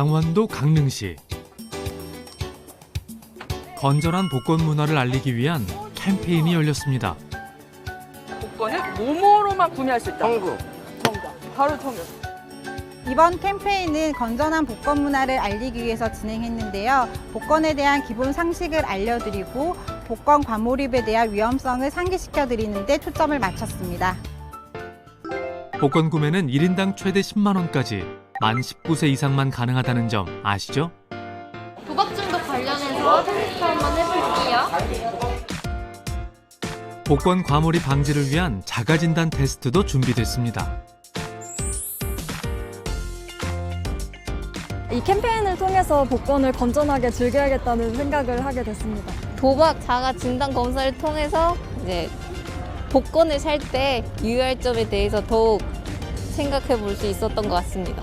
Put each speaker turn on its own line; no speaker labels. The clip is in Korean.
강원도 강릉시 건전한 복권 문화를 알리기 위한 캠페인이 열렸습니다.
복권을 모모로만 구매할 수 있다.
청구.
정답. 바로 청구.
이번 캠페인은 건전한 복권 문화를 알리기 위해서 진행했는데요. 복권에 대한 기본 상식을 알려드리고 복권 과몰입에 대한 위험성을 상기시켜 드리는 데 초점을 맞췄습니다.
복권 구매는 1인당 최대 10만 원까지 만 19세 이상만 가능하다는 점 아시죠?
도박 중독 관련해서 테스트 한번 해볼게요.
복권 과몰입 방지를 위한 자가진단 테스트도 준비됐습니다.
이 캠페인을 통해서 복권을 건전하게 즐겨야겠다는 생각을 하게 됐습니다.
도박 자가 진단 검사를 통해서 이제 복권을 살 때 유의할 점에 대해서 더욱 생각해 볼 수 있었던 것 같습니다.